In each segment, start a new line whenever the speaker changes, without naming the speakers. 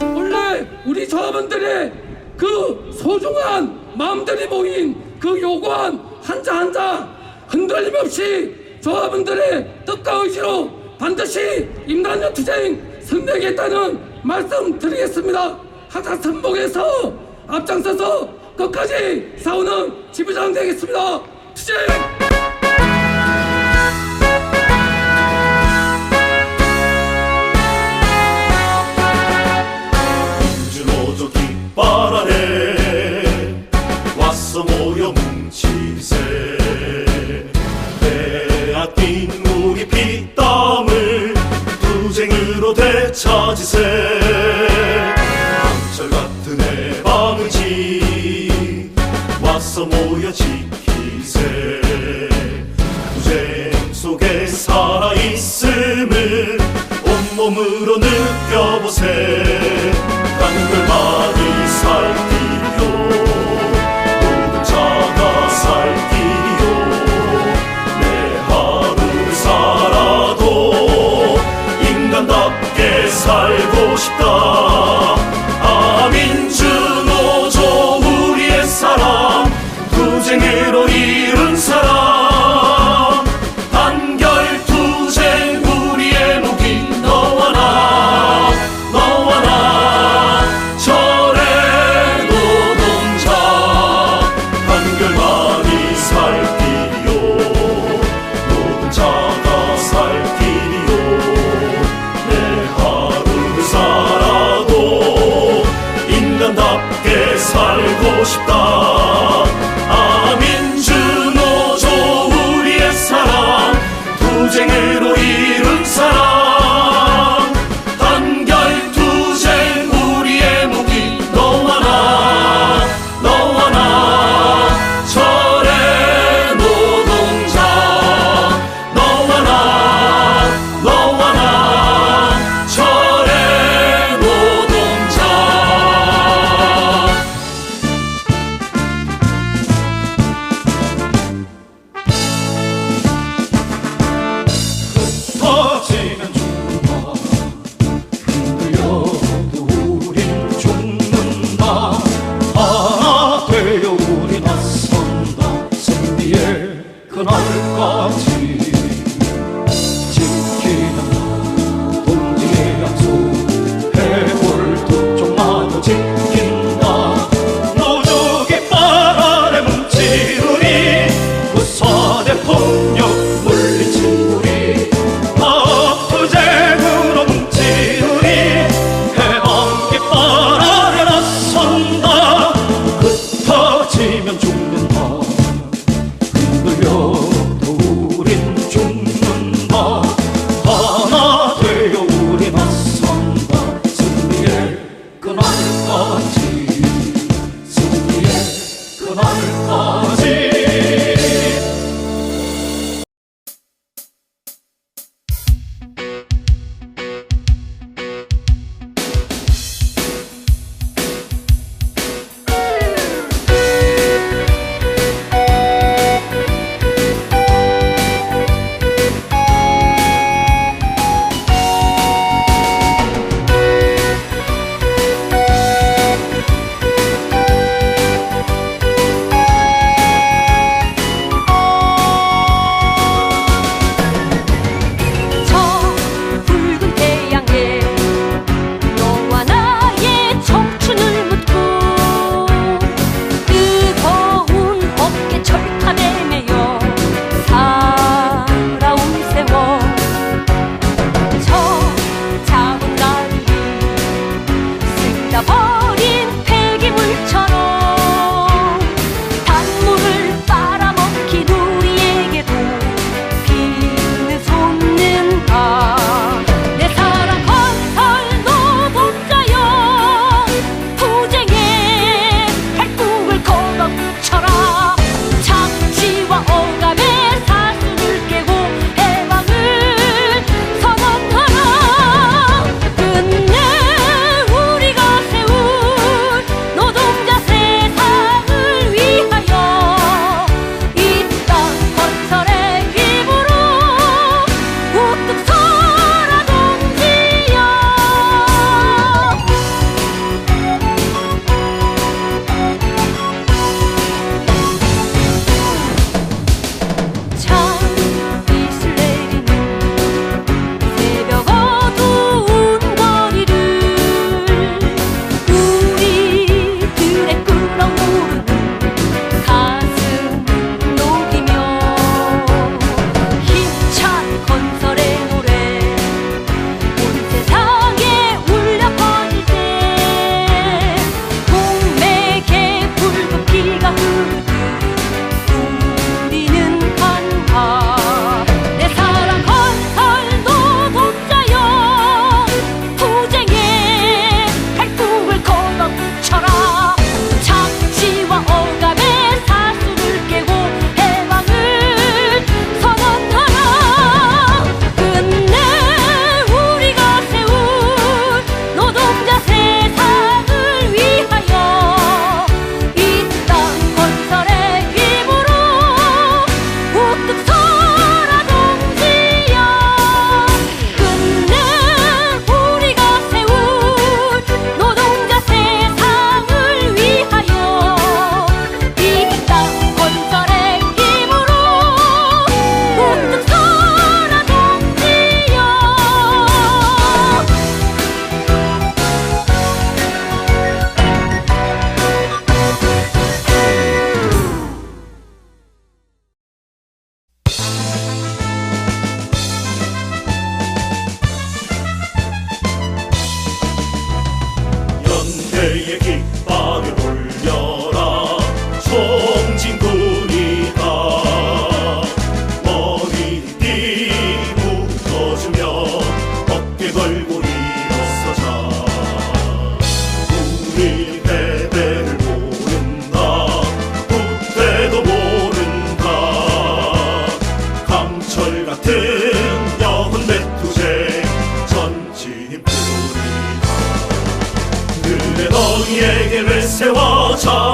원래 우리 저분들의 그 소중한 마음들이 모인 그 요구한 한자 한자 흔들림 없이 저분들의 뜻과 의지로 반드시 임단년 투쟁 승리하겠다는 말씀 드리겠습니다. 하자 선봉에서 앞장서서 끝까지 싸우는 지부장 되겠습니다. 투쟁!
왔어 모여 지키세. 투쟁 속에 살아있음을 온몸으로 느껴보세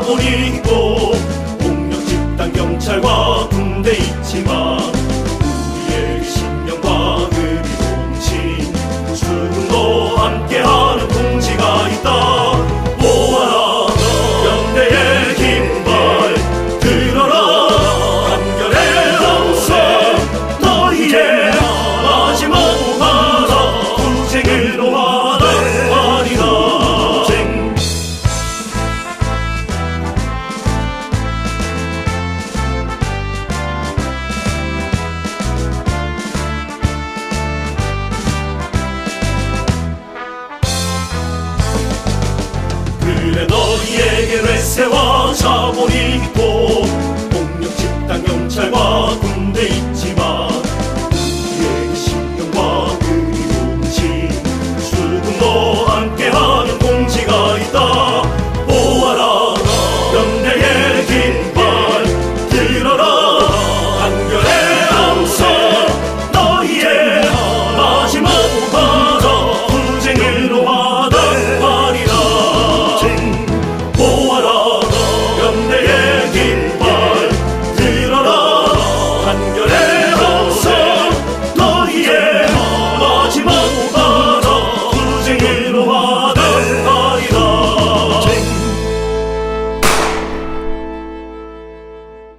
가버리고 폭력 집단 경찰과 군대 있지만. 원래 너희에게 내 세워져 버리고 폭력 집단 경찰과